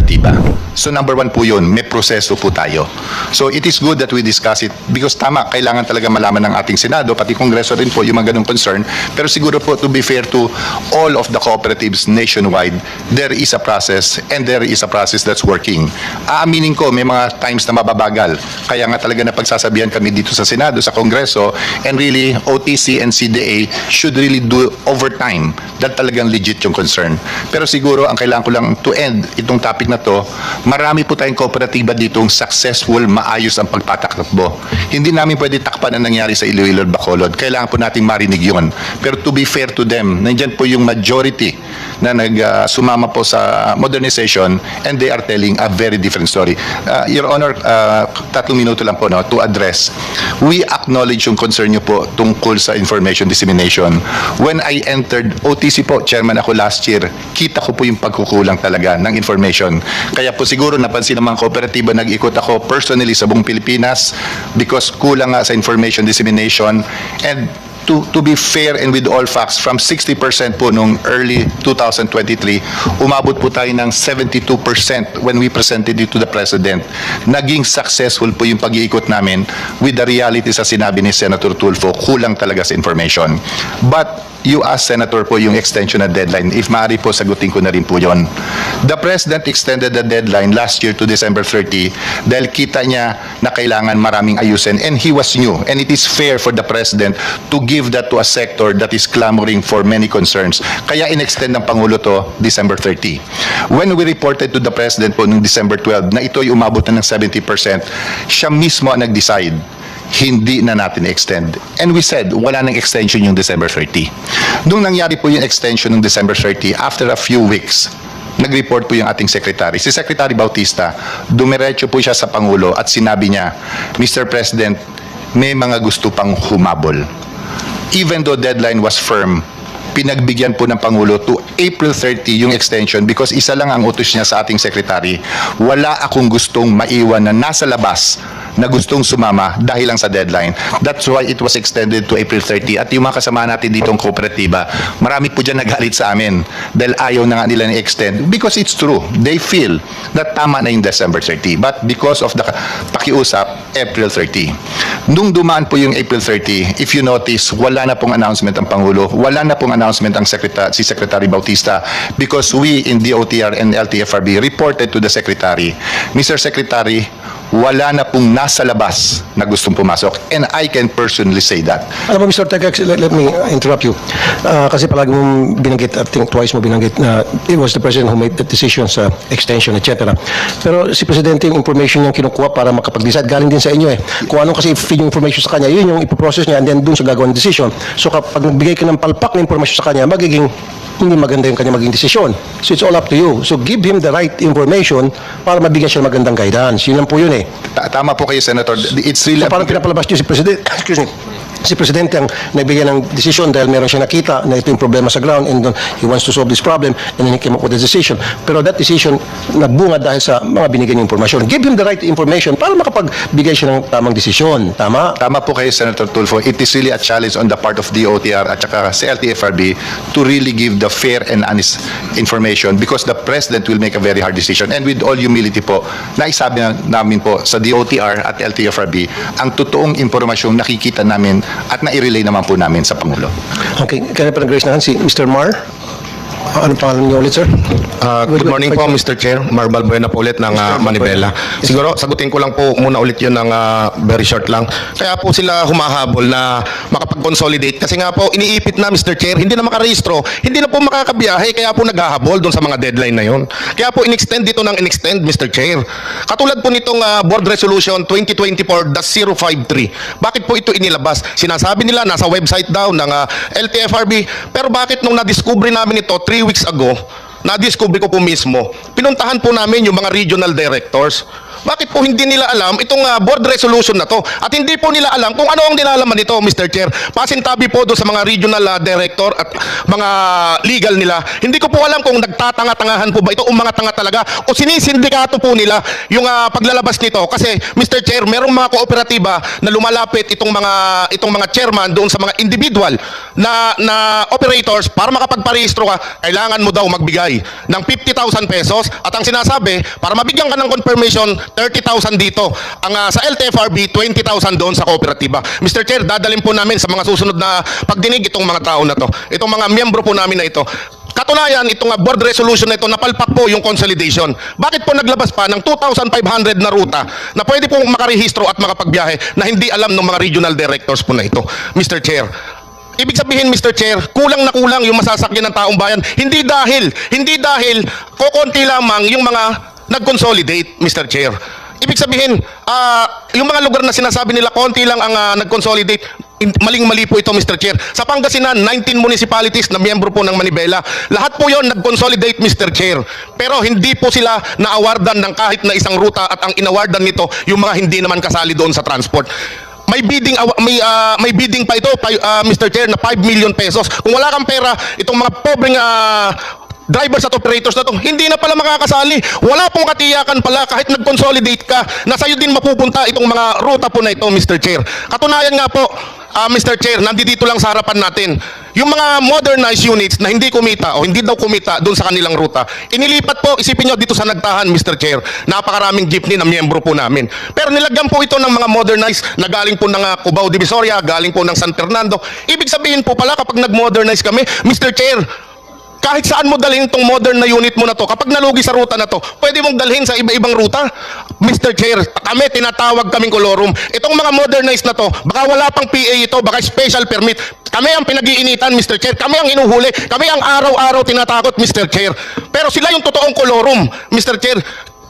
kooperatiba. So number one po yun, may proseso po tayo. So it is good that we discuss it because tama, kailangan talaga malaman ng ating Senado, pati Kongreso rin po yung mga ganong concern. Pero siguro po to be fair to all of the cooperatives nationwide, there is a process and there is a process that's working. Aaminin ko, may mga times na mababagal. Kaya nga talaga na pagsasabihan kami dito sa Senado, sa Kongreso, and really OTC and CDA should really do overtime dahil talagang legit yung concern. Pero siguro ang kailangan ko lang to end itong topic na to, marami po tayong kooperatiba ditong successful, maayos ang pagpatakbo. Hindi namin pwede takpan ang nangyari sa Iloilo at Bacolod. Kailangan po nating marinig yun. Pero to be fair to them, nandyan po yung majority na nag uh, sumama po sa modernization and they are telling a very different story. Uh, Your Honor, uh, tatlong minuto lang po no, to address. We acknowledge yung concern nyo po tungkol sa information dissemination. When I entered OTC po, chairman ako last year, kita ko po yung pagkukulang talaga ng information. Kaya po siguro napansin ng mga kooperatiba, nag-ikot ako personally sa buong Pilipinas because kulang nga sa information dissemination. And to to be fair and with all facts from 60% po nung early 2023 umabot po tayo ng 72% when we presented it to the president naging successful po yung pag-iikot namin with the reality sa sinabi ni Senator Tulfo kulang talaga sa information but you asked Senator po yung extension na deadline. If maaari po, sagutin ko na rin po yon. The President extended the deadline last year to December 30 dahil kita niya na kailangan maraming ayusin and he was new. And it is fair for the President to give that to a sector that is clamoring for many concerns. Kaya in-extend ng Pangulo to December 30. When we reported to the President po noong December 12 na ito ay umabot na ng 70%, siya mismo ang nag-decide hindi na natin extend. And we said, wala nang extension yung December 30. Nung nangyari po yung extension ng December 30, after a few weeks, nag-report po yung ating secretary. Si Secretary Bautista, dumiretso po siya sa Pangulo at sinabi niya, Mr. President, may mga gusto pang humabol. Even though deadline was firm, pinagbigyan po ng Pangulo to April 30 yung extension because isa lang ang utos niya sa ating secretary. Wala akong gustong maiwan na nasa labas na gustong sumama dahil lang sa deadline. That's why it was extended to April 30. At yung mga kasama natin ditong kooperatiba, marami po dyan nagalit sa amin dahil ayaw na nga nila ni-extend because it's true. They feel that tama na yung December 30. But because of the pakiusap, April 30. Nung dumaan po yung April 30, if you notice, wala na pong announcement ang Pangulo, wala na pong announcement ang Secretary, si Secretary Bautista because we in DOTR and LTFRB reported to the Secretary, Mr. Secretary, wala na pong nasa labas na gustong pumasok. And I can personally say that. Alam mo, Mr. Tegax, let, let me interrupt you. Ah, kasi palagi mong binanggit, I think twice mo binanggit na it was the President who made the decision sa extension, etc. Pero si Presidente, yung information niyang kinukuha para makapag-decide, galing din sa inyo eh. Kung anong kasi feed yung information sa kanya, yun yung ipoprocess niya and then dun siya gagawin decision. So kapag nagbigay ka ng palpak na information sa kanya, magiging hindi maganda yung kanya maging desisyon. So it's all up to you. So give him the right information para mabigyan siya ng magandang guidance. Yun lang po yun eh. Ta- Tama po kayo, Senator. It's really... So parang pinapalabas niyo si Presidente, excuse me, si Presidente ang nagbigay ng desisyon dahil meron siya nakita na ito yung problema sa ground and then he wants to solve this problem and then he came up with a decision. Pero that decision nagbunga dahil sa mga binigyan niyong information. Give him the right information para makapagbigay siya ng tamang desisyon. Tama? Tama po kayo, Senator Tulfo. It is really a challenge on the part of DOTR at saka sa LTFRB to really give the fair and honest information because the President will make a very hard decision. And with all humility po, naisabi na namin po sa DOTR at LTFRB ang totoong impormasyong nakikita namin at na-relay naman po namin sa Pangulo. Okay, kaya pa nag-raise na hand si Mr. Mar. Ano pangalan niyo ulit, sir? Ah, good morning po, Mr. Chair. Marbal Buena po ulit ng ah, Manibela. Siguro, sagutin ko lang po muna ulit yun ng ah, very short lang. Kaya po sila humahabol na makapag-consolidate. Kasi nga po, iniipit na, Mr. Chair, hindi na makarehistro, hindi na po makakabiyahe, kaya po naghahabol doon sa mga deadline na yun. Kaya po, in-extend dito ng in-extend, Mr. Chair. Katulad po nitong ah, Board Resolution 2024-053. Bakit po ito inilabas? Sinasabi nila, nasa website daw ng ah, LTFRB. Pero bakit nung na-discover namin ito 3 weeks ago, na-discover ko po mismo, pinuntahan po namin yung mga regional directors. Bakit po hindi nila alam itong ah, board resolution na to? At hindi po nila alam kung ano ang nilalaman nito, Mr. Chair. Pasintabi po doon sa mga regional ah, director at mga legal nila. Hindi ko po alam kung nagtatanga-tangahan po ba ito o mga tanga talaga o sinisindikato po nila yung ah, paglalabas nito. Kasi, Mr. Chair, merong mga kooperatiba na lumalapit itong mga itong mga chairman doon sa mga individual na na operators para makapagparehistro ka, kailangan mo daw magbigay ng 50,000 pesos at ang sinasabi, para mabigyan ka ng confirmation, 30,000 dito. Ang ah, sa LTFRB, 20,000 doon sa kooperatiba. Mr. Chair, dadalhin po namin sa mga susunod na pagdinig itong mga tao na to. Itong mga miyembro po namin na ito. Katunayan, itong ah, board resolution na ito, napalpak po yung consolidation. Bakit po naglabas pa ng 2,500 na ruta na pwede pong makarehistro at makapagbiyahe na hindi alam ng mga regional directors po na ito, Mr. Chair? Ibig sabihin, Mr. Chair, kulang na kulang yung masasakyan ng taong bayan. Hindi dahil, hindi dahil kokonti lamang yung mga nag-consolidate, Mr. Chair. Ibig sabihin, ah, yung mga lugar na sinasabi nila, konti lang ang ah, nag-consolidate, in- maling-mali po ito, Mr. Chair. Sa Pangasinan, 19 municipalities na miyembro po ng Manibela. Lahat po yon nag-consolidate, Mr. Chair. Pero hindi po sila na-awardan ng kahit na isang ruta at ang inawardan nito, yung mga hindi naman kasali doon sa transport. May bidding may ah, may bidding pa ito ah, Mr. Chair na 5 million pesos. Kung wala kang pera, itong mga pobreng ah, drivers at operators na to, hindi na pala makakasali. Wala pong katiyakan pala kahit nag-consolidate ka na sa'yo din mapupunta itong mga ruta po na ito, Mr. Chair. Katunayan nga po, ah, Mr. Chair, nandito lang sa harapan natin, yung mga modernized units na hindi kumita o hindi daw kumita doon sa kanilang ruta, inilipat po, isipin nyo dito sa nagtahan, Mr. Chair, napakaraming jeepney na miyembro po namin. Pero nilagyan po ito ng mga modernized na galing po ng ah, Cubao Divisoria, galing po ng San Fernando. Ibig sabihin po pala kapag nag-modernize kami, Mr. Chair, kahit saan mo dalhin itong modern na unit mo na to, kapag nalugi sa ruta na to, pwede mong dalhin sa iba-ibang ruta. Mr. Chair, kami tinatawag kaming kolorum. Itong mga modernized na to, baka wala pang PA ito, baka special permit. Kami ang pinag-iinitan, Mr. Chair. Kami ang inuhuli. Kami ang araw-araw tinatakot, Mr. Chair. Pero sila yung totoong kolorum, Mr. Chair.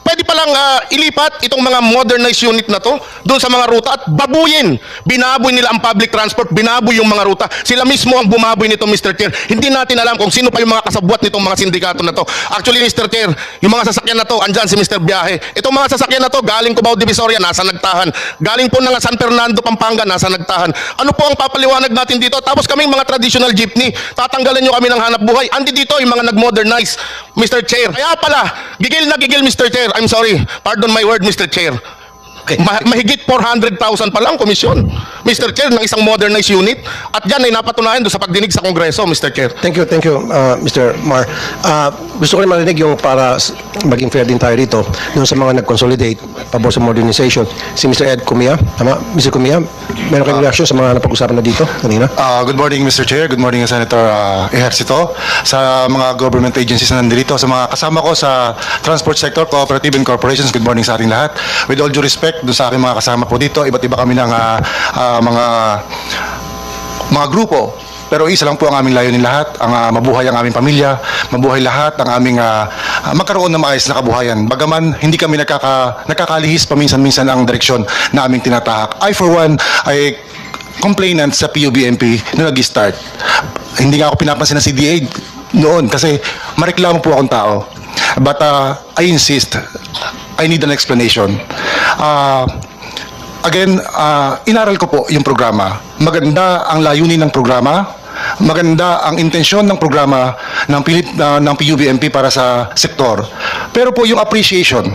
Pwede palang ah, ilipat itong mga modernized unit na to doon sa mga ruta at babuyin. Binaboy nila ang public transport, binaboy yung mga ruta. Sila mismo ang bumaboy nito, Mr. Chair. Hindi natin alam kung sino pa yung mga kasabwat nitong mga sindikato na to. Actually, Mr. Chair, yung mga sasakyan na to, andyan si Mr. Biyahe. Itong mga sasakyan na to, galing Cubao Divisoria, nasa nagtahan. Galing po ng San Fernando, Pampanga, nasa nagtahan. Ano po ang papaliwanag natin dito? Tapos kaming mga traditional jeepney, tatanggalan nyo kami ng hanap buhay. Andi dito yung mga nag-modernize, Mr. Chair. Kaya pala, gigil na gigil, Mr. Chair. I'm sorry. Pardon my word, Mr. Chair. Ma- mahigit 400,000 pa lang komisyon, Mr. Chair, ng isang modernized unit. At yan ay napatunayan doon sa pagdinig sa Kongreso, Mr. Chair. Thank you, thank you, uh, Mr. Mar. Uh, gusto ko rin marinig yung para maging fair din tayo dito, yung sa mga nag-consolidate, pabor sa modernization. Si Mr. Ed Kumia, tama? Mr. Kumia, meron kayong reaction sa mga napag-usapan na dito kanina? Uh, good morning, Mr. Chair. Good morning, Senator uh, Ejercito. Sa mga government agencies na nandito, sa mga kasama ko sa transport sector, cooperative and corporations, good morning sa ating lahat. With all due respect, dun sa aking mga kasama po dito, iba't iba kami ng uh, uh, mga mga grupo. Pero isa lang po ang aming layunin lahat, ang ah, mabuhay ang aming pamilya, mabuhay lahat ang aming ah, magkaroon ng maayos na kabuhayan. Bagaman hindi kami nagkaka, nagkakalihis paminsan-minsan ang direksyon na aming tinatahak. I for one ay complainant sa PUBMP nung nag-start. Hindi nga ako pinapansin ng CDA noon kasi mareklamo po akong tao. But ah, I insist, I need an explanation. Ah, Again, ah, inaral ko po yung programa. Maganda ang layunin ng programa. Maganda ang intensyon ng programa ng, Pilip, na- ng PUBMP para sa sektor. Pero po yung appreciation,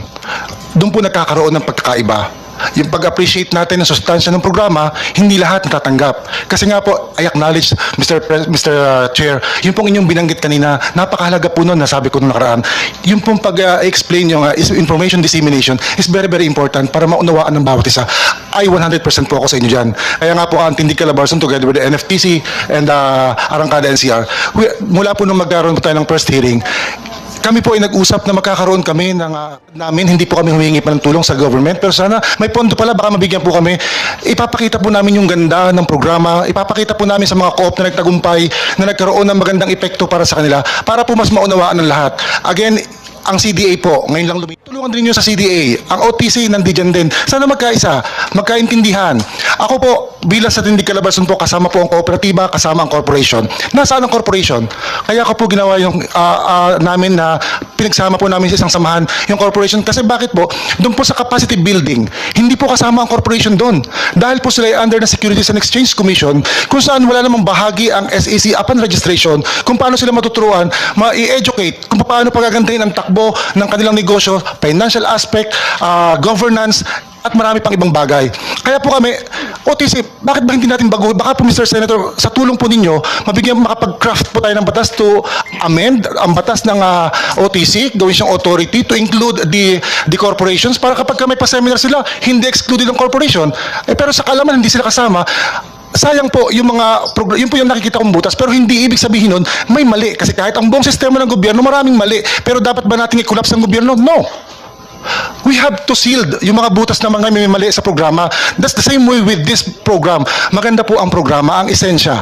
doon po nagkakaroon ng pagkakaiba. Yung pag-appreciate natin ng sustansya ng programa, hindi lahat natatanggap. Kasi nga po, I acknowledge, Mr. Pre- Mr. Chair, yung pong inyong binanggit kanina, napakahalaga po nun, nasabi ko nung nakaraan. Yung pong pag-explain yung uh, information dissemination is very, very important para maunawaan ng bawat isa. Ay 100% po ako sa inyo dyan. Kaya nga po, ang Tindig Calabarzon together with the NFTC and uh, Arangkada NCR, we, mula po nung magkaroon po tayo ng first hearing, kami po ay nag-usap na magkakaroon kami ng ah, namin, hindi po kami humingi pa ng tulong sa government, pero sana may pondo pala, baka mabigyan po kami. Ipapakita po namin yung ganda ng programa, ipapakita po namin sa mga co-op na nagtagumpay na nagkaroon ng magandang epekto para sa kanila, para po mas maunawaan ng lahat. Again, ang CDA po, ngayon lang lumit. Tulungan din nyo sa CDA. Ang OTC nandiyan din. Sana magkaisa, magkaintindihan. Ako po, bilang sa tindig kalabasan po, kasama po ang kooperatiba, kasama ang corporation. Nasaan ang corporation? Kaya ko po ginawa yung ah, ah, namin na pinagsama po namin sa isang samahan yung corporation. Kasi bakit po? Doon po sa capacity building, hindi po kasama ang corporation doon. Dahil po sila ay under the Securities and Exchange Commission, kung saan wala namang bahagi ang SEC upon registration, kung paano sila matuturuan, ma-educate, kung paano pagagandahin ang takbo ng kanilang negosyo, financial aspect, ah, governance, at marami pang ibang bagay. Kaya po kami, OTC, bakit ba hindi natin bago? Baka po Mr. Senator, sa tulong po ninyo, mabigyan makapag-craft po tayo ng batas to amend ang batas ng ah, OTC, gawin siyang authority to include the the corporations para kapag may pa-seminar sila, hindi excluded ang corporation. Eh, pero sa kalaman, hindi sila kasama. Sayang po yung mga progr- yun po yung nakikita kong butas pero hindi ibig sabihin nun may mali kasi kahit ang buong sistema ng gobyerno maraming mali pero dapat ba nating i-collapse ang gobyerno? No. We have to shield yung mga butas na mga may mali sa programa. That's the same way with this program. Maganda po ang programa, ang esensya.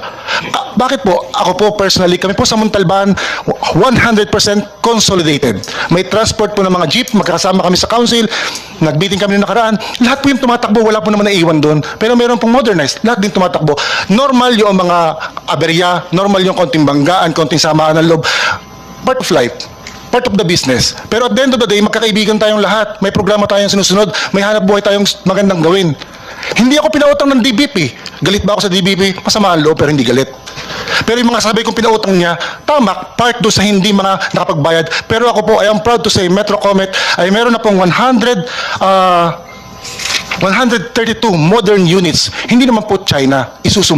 Ah, bakit po? Ako po personally, kami po sa Montalban, 100% consolidated. May transport po ng mga jeep, magkakasama kami sa council, nagbiting kami ng nakaraan. Lahat po yung tumatakbo, wala po naman naiiwan doon. Pero meron pong modernized, lahat din tumatakbo. Normal yung mga aberya, normal yung konting banggaan, konting samaan ng loob. Part of life part of the business. Pero at the end of the day, magkakaibigan tayong lahat. May programa tayong sinusunod. May hanap buhay tayong magandang gawin. Hindi ako pinautang ng DBP. Galit ba ako sa DBP? Masama ang loob pero hindi galit. Pero yung mga sabi kong pinautang niya, tama, part do sa hindi mga nakapagbayad. Pero ako po, I am proud to say, Metro Comet ay meron na pong 100 ah 132 modern units. Hindi naman po China, Isuzu.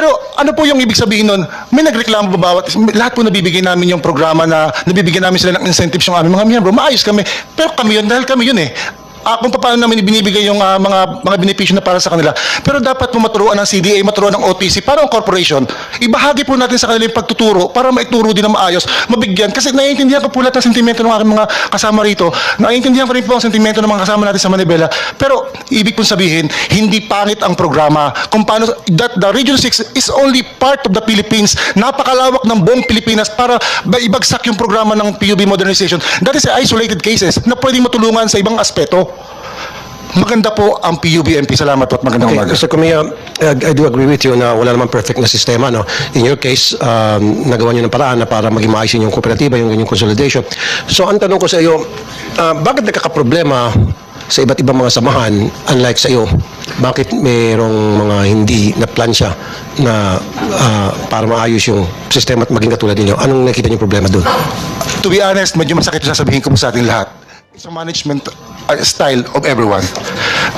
Pero ano po yung ibig sabihin nun? May nagreklamo ba bawat, lahat po nabibigay namin yung programa na nabibigyan namin sila ng incentives yung aming mga miyembro. Maayos kami. Pero kami yun, dahil kami yun eh. Ah, kung paano namin binibigay yung ah, mga mga benepisyo na para sa kanila. Pero dapat po maturuan ng CDA, maturuan ng OTC, para ang corporation, ibahagi po natin sa kanila yung pagtuturo para maituro din na maayos, mabigyan. Kasi naiintindihan ko po lahat ng sentimento ng aking mga kasama rito. Naiintindihan ko rin po ang sentimento ng mga kasama natin sa Manibela. Pero ibig pong sabihin, hindi pangit ang programa. Kung paano, that the Region 6 is only part of the Philippines. Napakalawak ng buong Pilipinas para ba- ibagsak yung programa ng PUB modernization. That is isolated cases na pwedeng matulungan sa ibang aspeto. Maganda po ang PUBMP. Salamat po at magandang Okay, umaga. Mr. Kumia, I, I do agree with you na wala naman perfect na sistema. No? In your case, um, nagawa niyo ng paraan na para maging maayos yung kooperatiba, yung yung consolidation. So, ang tanong ko sa iyo, ah, bakit nagkakaproblema sa iba't ibang mga samahan, unlike sa iyo, bakit mayroong mga hindi na plansya na ah, para maayos yung sistema at maging katulad ninyo? Anong nakita niyo problema doon? To be honest, medyo masakit yung sasabihin ko sa ating lahat. It's a management uh, style of everyone.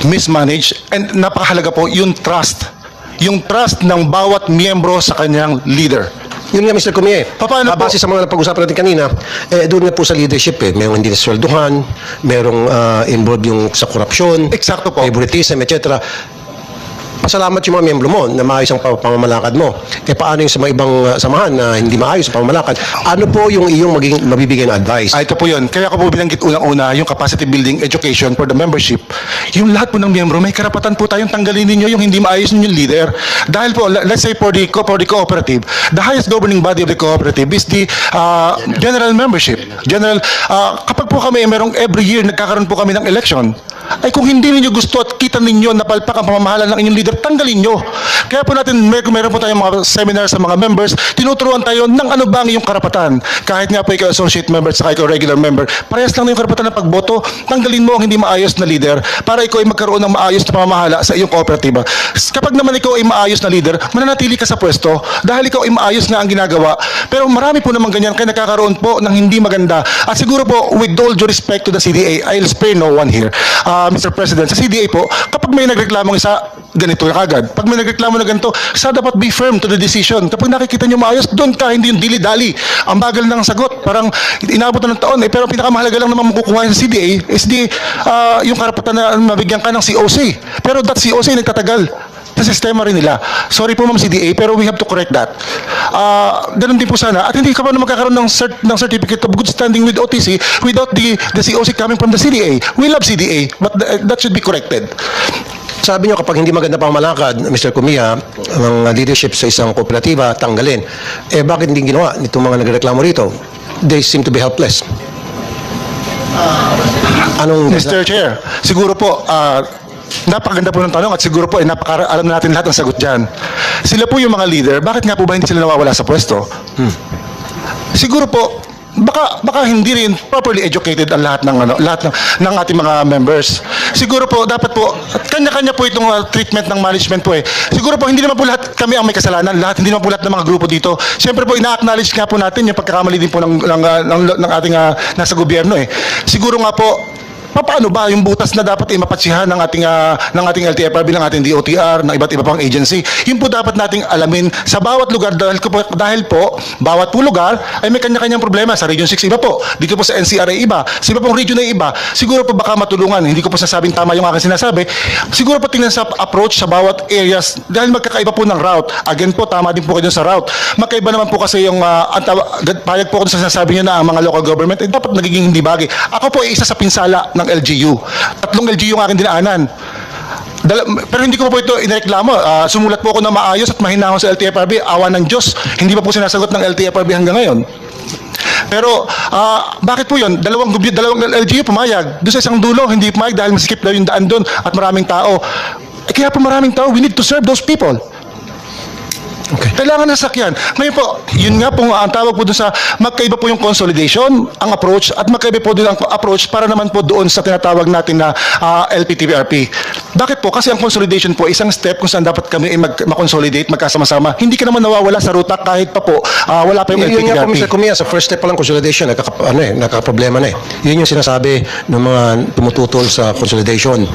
Mismanage and napakahalaga po yung trust. Yung trust ng bawat miyembro sa kanyang leader. Yun nga, Mr. Kumie. Paano po? Base sa mga napag-usapan natin kanina, eh, doon nga po sa leadership, eh, mayroong hindi nasweldohan, mayroong ah, involved yung sa korupsyon, Eksakto po. favoritism, etc. Pasalamat yung mga miyembro mo na maayos ang pa- pamamalakad mo. Eh paano yung sa mga ibang ah, samahan na hindi maayos ang pamamalakad? Ano po yung iyong maging mabibigay na advice? Ah, ito po yun. Kaya ko po binanggit unang-una yung capacity building education for the membership. Yung lahat po ng miyembro, may karapatan po tayong tanggalin ninyo yung hindi maayos ninyong leader. Dahil po, le- let's say for the, for the cooperative, the highest governing body of the cooperative is the uh, general membership. General, uh, kapag po kami, merong every year, nagkakaroon po kami ng election, ay kung hindi ninyo gusto at kita ninyo na palpak ang pamamahala ng inyong leader, tanggalin nyo. Kaya po natin, may, meron po tayong mga seminar sa mga members, tinuturuan tayo ng ano ba ang iyong karapatan. Kahit nga po ikaw associate member at ikaw regular member, parehas lang na yung karapatan ng pagboto, tanggalin mo ang hindi maayos na leader para ikaw ay magkaroon ng maayos na pamamahala sa iyong kooperatiba. Kapag naman ikaw ay maayos na leader, mananatili ka sa pwesto dahil ikaw ay maayos nga ang ginagawa. Pero marami po naman ganyan kaya nakakaroon po ng hindi maganda. At siguro po, with all due respect to the CDA, I'll spare no one here. Ah, Mr. President, sa CDA po, kapag may nagreklamong isa, ganito yung kagad. Pag may nagreklamo na ganito, sa dapat be firm to the decision. Kapag nakikita nyo maayos, doon ka, hindi yung dili-dali. Ang bagal ng sagot, parang inabot na ng taon eh. Pero pinakamahalaga lang naman makukuha sa CDA is the, ah, yung karapatan na mabigyan ka ng COC. Pero that COC nagtatagal sa sistema rin nila. Sorry po ma'am CDA, pero we have to correct that. Ah, ganun din po sana. At hindi ka pa na magkakaroon ng, cert, ng certificate of good standing with OTC without the, the COC coming from the CDA. We love CDA, but th- that should be corrected. Sabi niyo kapag hindi maganda pang malakad, Mr. Kumia, ang leadership sa isang kooperatiba, tanggalin. Eh bakit hindi ginawa nitong mga nagreklamo rito? They seem to be helpless. Anong Mr. Chair, siguro po, ah, Napakaganda po ng tanong at siguro po eh, napaka, alam na natin lahat ang sagot dyan. Sila po yung mga leader, bakit nga po ba hindi sila nawawala sa pwesto? Siguro po, baka baka hindi rin properly educated ang lahat ng ano lahat ng, ng ating mga members. Siguro po dapat po kanya-kanya po itong uh, treatment ng management po eh. Siguro po hindi naman po lahat kami ang may kasalanan, lahat hindi naman po lahat ng mga grupo dito. Siyempre po ina-acknowledge nga po natin yung pagkakamali din po ng ng, uh, ng, ng ating uh, nasa gobyerno eh. Siguro nga po paano ba yung butas na dapat ay mapatsihan ng ating ah, ng ating LTFRB ng ating DOTR ng iba't iba pang agency? Yun po dapat nating alamin sa bawat lugar dahil ko po, dahil po bawat po lugar ay may kanya-kanyang problema. Sa Region 6 iba po. Dito po sa NCRA iba. Sa iba pong region ay iba. Siguro po baka matulungan. Hindi ko po sasabing tama yung aking sinasabi. Siguro po tingnan sa approach sa bawat areas dahil magkakaiba po ng route. Again po tama din po kayo sa route. Magkaiba naman po kasi yung uh, payag po dun sa sinasabi niyo na ang mga local government ay dapat nagiging hindi bagay. Ako po ay isa sa pinsala ng LGU tatlong LGU ang aking dinaanan Dala- pero hindi ko po ito inireklamo. Ah, sumulat po ako na maayos at mahinahon sa LTFRB. Awa ng Diyos. Hindi pa po sinasagot ng LTFRB hanggang ngayon. Pero ah, bakit po yun? Dalawang, dalawang LGU pumayag. Doon sa isang dulo, hindi pumayag dahil masikip daw yung daan doon at maraming tao. Eh, kaya po maraming tao, we need to serve those people. Okay. Kailangan ng sakyan. Ngayon po, yun nga po ang tawag po doon sa magkaiba po yung consolidation, ang approach, at magkaiba po din ang approach para naman po doon sa tinatawag natin na ah, LPTVRP. Bakit po? Kasi ang consolidation po, isang step kung saan dapat kami mag, makonsolidate, magkasama-sama. Hindi ka naman nawawala sa ruta kahit pa po ah, wala pa yung Yun, yun nga po. Mr. Kumia, sa first step pa lang consolidation, nagkaka, ano eh, nagkakaproblema na eh. Yun yung sinasabi ng mga tumututol sa consolidation.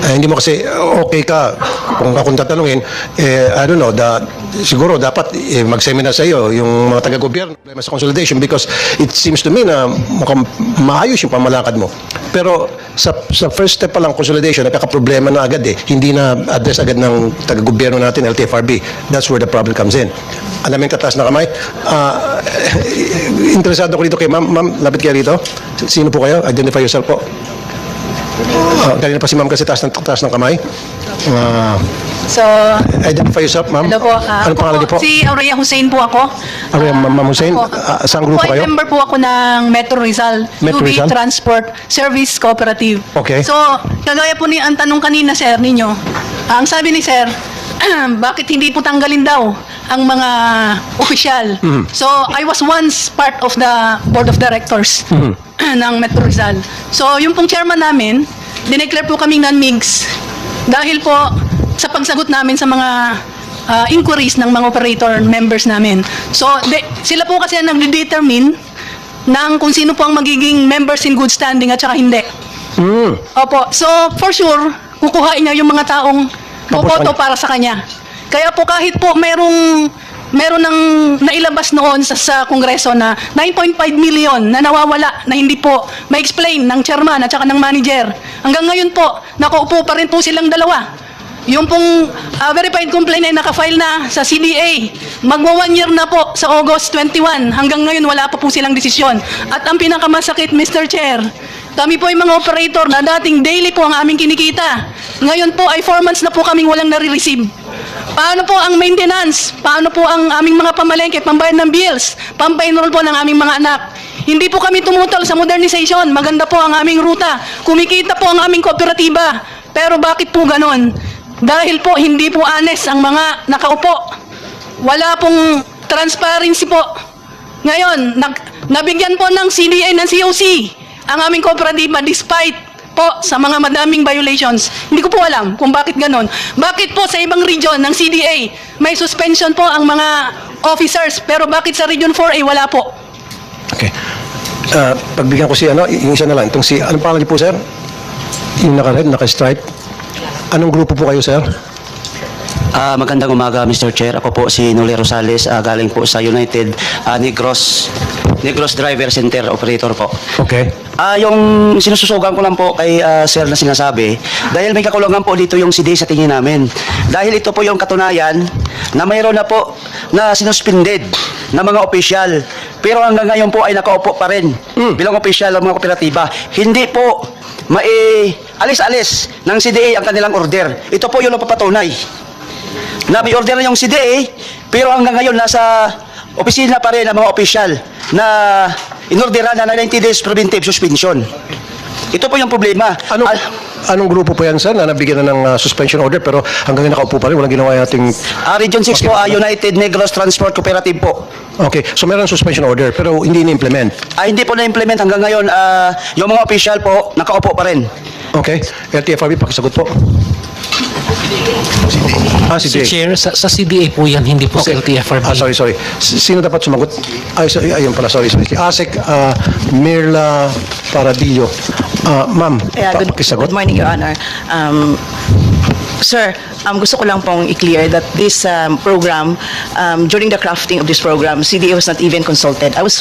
Eh, hindi mo kasi okay ka, kung akong tatanungin, eh, I don't know, da, siguro dapat eh, mag-seminar sa iyo yung mga taga-gobyerno sa consolidation because it seems to me na mukhang maayos yung pamalakad mo. Pero sa, sa first step pa lang consolidation, nagkakaproblema na agad eh. Hindi na address agad ng taga-gobyerno natin, LTFRB. That's where the problem comes in. Alam mo yung tataas na kamay? Ah, interesado ko dito kay ma'am. Ma'am, lapit kayo rito. Sino po kayo? Identify yourself po. Ah, kanina pa si ma'am kasi taas ng, taas ng kamay. Ah, So, identify yourself, ma'am. hello po. ah, Anong ako pangalan niyo po? Si Aurea Hussein po ako. Aurea, Ah, Ma'am Hussein, ako- ah, saan ako grupo po ay kayo? member po ako ng Metro Rizal. Metro UB Rizal? Transport Service Cooperative. Okay. So, kagaya po ni ang tanong kanina, sir, ninyo. ah, ang sabi ni sir, bakit hindi po tanggalin daw ang mga opisyal? Mm-hmm. So, I was once part of the board of directors Mm-hmm. ng Metro Rizal. So, yung pong chairman namin, dineclare po kaming non-MIGS dahil po sa pagsagot namin sa mga ah, inquiries ng mga operator members namin. So, de- sila po kasi ang nagde-determine ng kung sino po ang magiging members in good standing at saka hindi. Mm. Opo. So, for sure, kukuhain niya yung mga taong boboto para sa kanya. Kaya po kahit po merong meron ng nailabas noon sa, sa Kongreso na 9.5 million na nawawala na hindi po ma-explain ng chairman at saka ng manager. Hanggang ngayon po, nakaupo pa rin po silang dalawa. Yung pong ah, verified complaint ay nakafile na sa CDA. Magwa one year na po sa August 21. Hanggang ngayon wala pa po silang desisyon. At ang pinakamasakit, Mr. Chair, kami po ay mga operator na dating daily po ang aming kinikita. Ngayon po ay 4 months na po kaming walang nare-receive. Paano po ang maintenance? Paano po ang aming mga pamalengke, pambayad ng bills, pampainroll po ng aming mga anak? Hindi po kami tumutol sa modernization. Maganda po ang aming ruta. Kumikita po ang aming kooperatiba. Pero bakit po ganon? Dahil po hindi po honest ang mga nakaupo. Wala pong transparency po. Ngayon, nag, nabigyan po ng CDA ng COC ang aming kooperatiba despite po sa mga madaming violations. Hindi ko po alam kung bakit ganon. Bakit po sa ibang region ng CDA may suspension po ang mga officers pero bakit sa Region 4A wala po? Okay. Ah, pagbigyan ko si ano, yung isa na lang. Itong si, anong pangalan niyo po, sir? Yung naka-red, naka-stripe. Anong grupo po kayo, sir? Ah, magandang umaga, Mr. Chair. Ako po si Noli Rosales, ah, galing po sa United ah, Negros Negros Driver Center Operator po. Okay. Ah, yung sinususugan ko lang po kay ah, Sir na sinasabi, dahil may kakulangan po dito yung CD sa tingin namin. Dahil ito po yung katunayan na mayroon na po na sinuspended na mga opisyal. Pero hanggang ngayon po ay nakaupo pa rin bilang opisyal ng mga kooperatiba. Hindi po mai alis-alis ng CDA ang kanilang order. Ito po yung napapatunay na may order na yung CDA, pero hanggang ngayon nasa opisina pa rin ang mga opisyal na inorderan na 90 days preventive suspension. Ito po yung problema. Ano, Al- anong grupo po yan, sir, na nabigyan na ng uh, suspension order pero hanggang ngayon nakaupo pa rin, walang ginawa yung ating... Ah, Region 6 po, ah, United Negros Transport Cooperative po. Okay, so meron suspension order pero hindi ni-implement. Ah, hindi po na-implement hanggang ngayon. ah, yung mga official po, nakaupo pa rin. Okay, LTFRB, pakisagot po. Ah, si. Jay. Chair, sa, sa CDA po yan, hindi po sa LTFRB. Ah, sorry, sorry. S- Sino dapat sumagot? Ay, sorry, ayun pala, sorry, sorry. ASEC, uh, Mirla Paradillo. Ah, ma'am, Yeah, good, pakisagot. good morning, Your Honor. Um, sir, um, gusto ko lang pong i-clear that this um, program, um, during the crafting of this program, CDA was not even consulted. I was